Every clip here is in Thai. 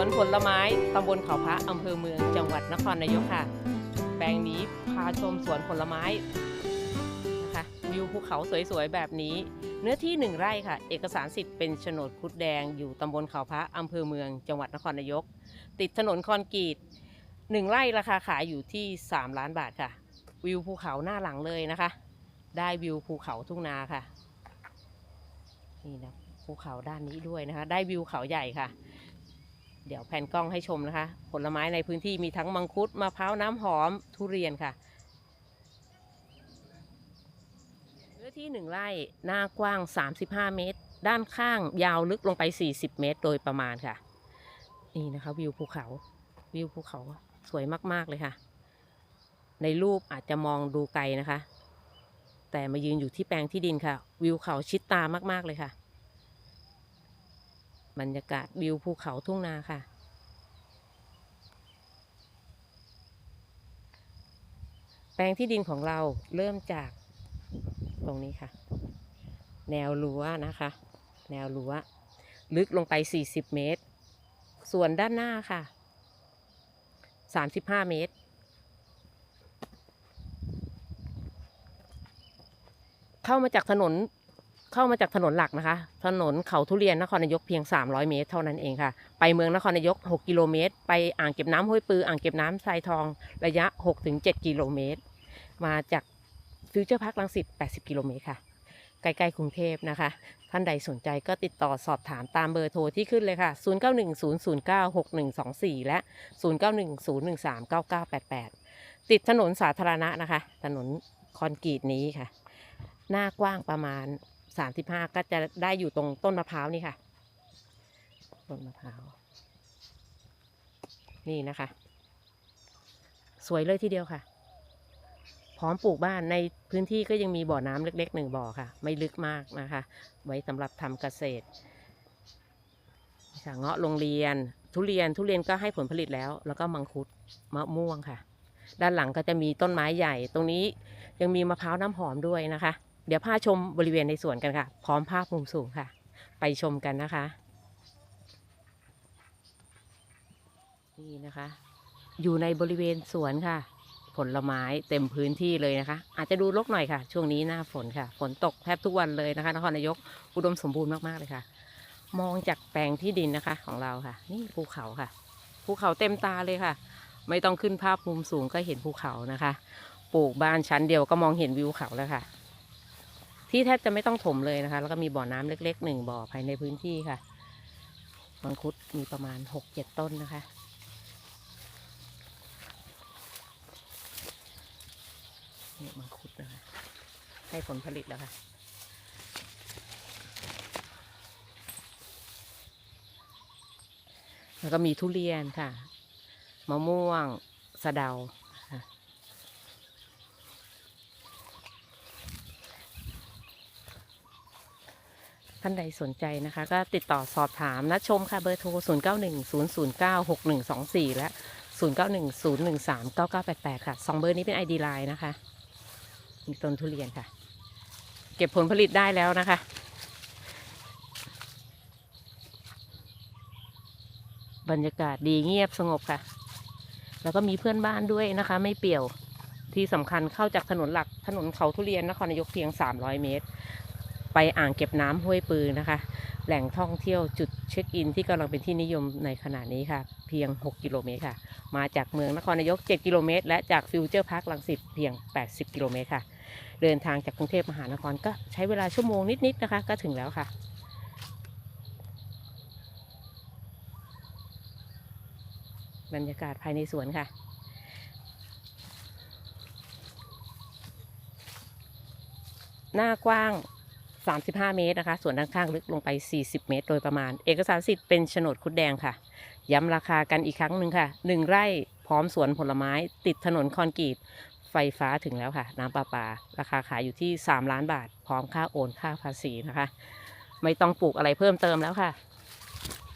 วนผลไม้ตำบลเขาพระอำเภอเมืองจังหวัดนครนายกค่ะ แปลงนี้พาชมสวนผลไม้นะคะวิวภูเขาสวยๆแบบนี้ เนื้อที่หนึ่งไร่ค่ะ เอกสารสิทธิ์เป็นโฉนดคุดแดงอยู่ตำบลเขาพระอำเภอเมือง จังหวัดนครนายก ติดถนนคอนกรีตหนึ่งไร่ราคาขายอยู่ที่ 3 ล้านบาทค่ะ วิวภูเขาหน้าหลังเลยนะคะ ได้วิวภูเขาทุ่งนาค่ะนี่นะภูเขาด้านนี้ด้วยนะคะ ได้วิวเขาใหญ่ค่ะ เดี๋ยวแผ่นกล้องให้ชมนะคะ ผลไม้ในพื้นที่มีทั้งมังคุดมะพร้าวน้ำหอมทุเรียนค่ะเนื้อที่หนึ่งไร่หน้ากว้าง 35 เมตร ด้านข้างยาวลึกลงไป 40 เมตร โดยประมาณค่ะ นี่นะคะวิวภูเขาวิวภูเขาสวยมาก ๆ เลยค่ะ ในรูปอาจจะมองดูไกลนะคะ แต่มายืนอยู่ที่แปลงที่ดินค่ะ วิวเขาชิดตามาก ๆ เลยค่ะ บรรยากาศวิวภูเขาทุ่งนาค่ะ แปลงที่ดินของเราเริ่มจากตรงนี้ค่ะ แนวรั้วนะคะ แนวรั้วลึกลงไป 40 เมตร ส่วนด้านหน้าค่ะ 35 เมตร เข้ามาจากถนน เข้ามาจากถนนหลักนะคะ ถนนเขาทุเรียนนครนายกเพียง 300 เมตร เท่านั้นเองค่ะ ไปเมืองนครนายก 6 กิโลเมตร ไปอ่างเก็บน้ำห้วยปือ อ่างเก็บน้ำทรายทอง ระยะ 6-7 กิโลเมตร มาจากฟิวเจอร์พาร์คลังสิต 80 กิโลเมตรค่ะ ใกล้ๆกรุงเทพนะคะ ท่านใดสนใจก็ติดต่อสอบถามตามเบอร์โทรที่ขึ้นเลยค่ะ 0910096124 และ 0910139988 ติดถนนสาธารณะนะคะ ถนนคอนกรีตนี้ค่ะ หน้ากว้างประมาณ 35ก็จะได้อยู่ตรงต้นมะพร้าวนี่ค่ะ ต้นมะพร้าว นี่นะคะ สวยเลยทีเดียวค่ะ พร้อมปลูกบ้านในพื้นที่ก็ยังมีบ่อน้ำเล็กๆหนึ่งบ่อค่ะ ไม่ลึกมากนะคะ ไว้สำหรับทำเกษตรค่ะเงาะโรงเรียน ทุเรียนทุเรียนก็ให้ผลผลิตแล้ว แล้วก็มังคุดมะม่วงค่ะ ด้านหลังก็จะมีต้นไม้ใหญ่ ตรงนี้ยังมีมะพร้าวน้ำหอมด้วยนะคะ เดี๋ยวพาชมบริเวณในสวนกันค่ะ พร้อมภาพมุมสูงค่ะ ไปชมกันนะคะ นี่นะคะ อยู่ในบริเวณสวนค่ะ ผลไม้เต็มพื้นที่เลยนะคะ อาจจะดูรกหน่อยค่ะ ช่วงนี้หน้าฝนค่ะ ฝนตกแทบทุกวันเลยนะคะนครนายกอุดมสมบูรณ์มากๆเลยค่ะ มองจากแปลงที่ดินนะคะของเราค่ะ นี่ภูเขาค่ะ ภูเขาเต็มตาเลยค่ะ ไม่ต้องขึ้นภาพมุมสูงก็เห็นภูเขานะคะ ปลูกบ้านชั้นเดียวก็มองเห็นวิวเขาแล้วค่ะ ที่แทบจะไม่ต้องถมเลยนะคะ แล้วก็มีบ่อน้ำเล็กๆหนึ่งบ่อภายในพื้นที่ค่ะ มังคุดมีประมาณหกเจ็ดต้นนะคะนี่มังคุดนะคะ ให้ผลผลิตแล้วค่ะแล้วก็มีทุเรียนค่ะ มะม่วง สะเดา ท่านใดสนใจนะคะ ก็ติดต่อสอบถามนัดชมค่ะเบอร์โทร 0 9 1 0 0 9 6 1 2 4 และ 0 9 1 0 1 3 9 9 8 8 ค่ะสองเบอร์นี้เป็น ID Line นะคะมีต้นทุเรียนค่ะ เก็บผลผลิตได้แล้วนะคะบรรยากาศดีเงียบสงบค่ะ แล้วก็มีเพื่อนบ้านด้วยนะคะ ไม่เปี่ยว ที่สำคัญเข้าจากถนนหลักถนนเขาทุเรียนนครนายกเพียง 300 เมตร ไปอ่างเก็บน้ำห้วยปือนะคะ แหล่งท่องเที่ยวจุดเช็คอินที่กำลังเป็นที่นิยมในขณะนี้ค่ะ เพียง 6 กิโลเมตรค่ะ มาจากเมืองนครนายก 7 กิโลเมตร และจากฟิวเจอร์พาร์คลังสิตเพียง 80 กิโลเมตรค่ะ เดินทางจากกรุงเทพมหานครก็ใช้เวลาชั่วโมงนิดๆนะคะ ก็ถึงแล้วค่ะบรรยากาศภายในสวนค่ะ หน้ากว้าง 35 เมตรนะคะ ส่วนด้านข้างลึกลงไป 40 เมตร โดยประมาณ เอกสารสิทธิ์เป็นโฉนดคุดแดงค่ะ ย้ำราคากันอีกครั้งหนึ่งค่ะ 1 ไร่พร้อมสวนผลไม้ติดถนนคอนกรีต ไฟฟ้าถึงแล้วค่ะ น้ำประปา ราคาขายอยู่ที่ 3 ล้านบาท พร้อมค่าโอนค่าภาษีนะคะ ไม่ต้องปลูกอะไรเพิ่มเติมแล้วค่ะ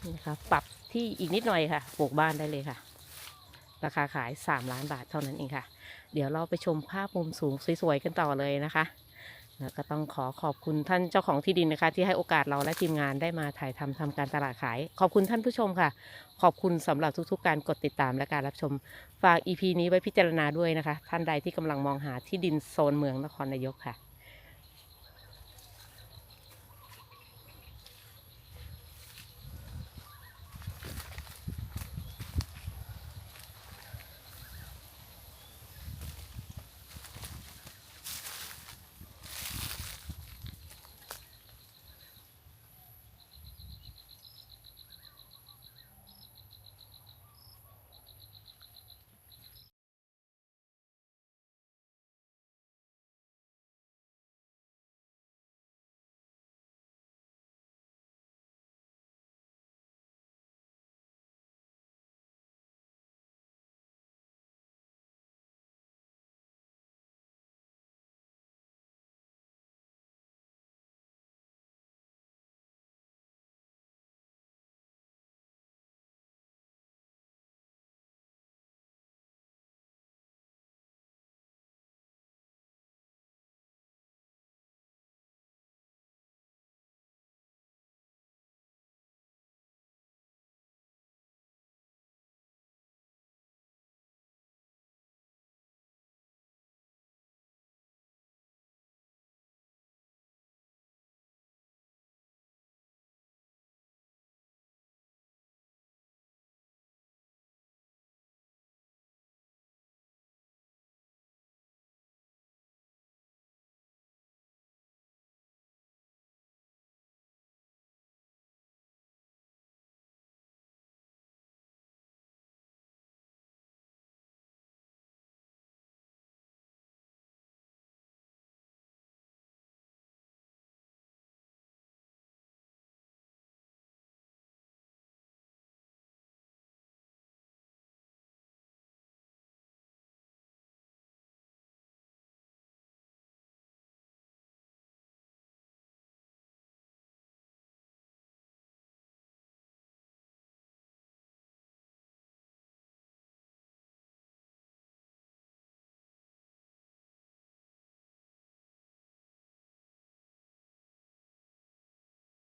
นี่นะคะปรับที่อีกนิดหน่อยค่ะ ปลูกบ้านได้เลยค่ะ ราคาขาย 3 ล้านบาทเท่านั้นเองค่ะ เดี๋ยวเราไปชมภาพมุมสูงสวยๆกันต่อเลยนะคะ แล้วก็ต้องขอขอบคุณท่านเจ้าของที่ดินนะคะ ที่ให้โอกาสเราและทีมงานได้มาถ่ายทำทำการตลาดขาย ขอบคุณท่านผู้ชมค่ะ ขอบคุณสำหรับทุกๆ การกดติดตามและการรับชม ฝาก EP นี้ไว้พิจารณาด้วยนะคะ ท่านใดที่กำลังมองหาที่ดินโซนเมืองนครนายกค่ะ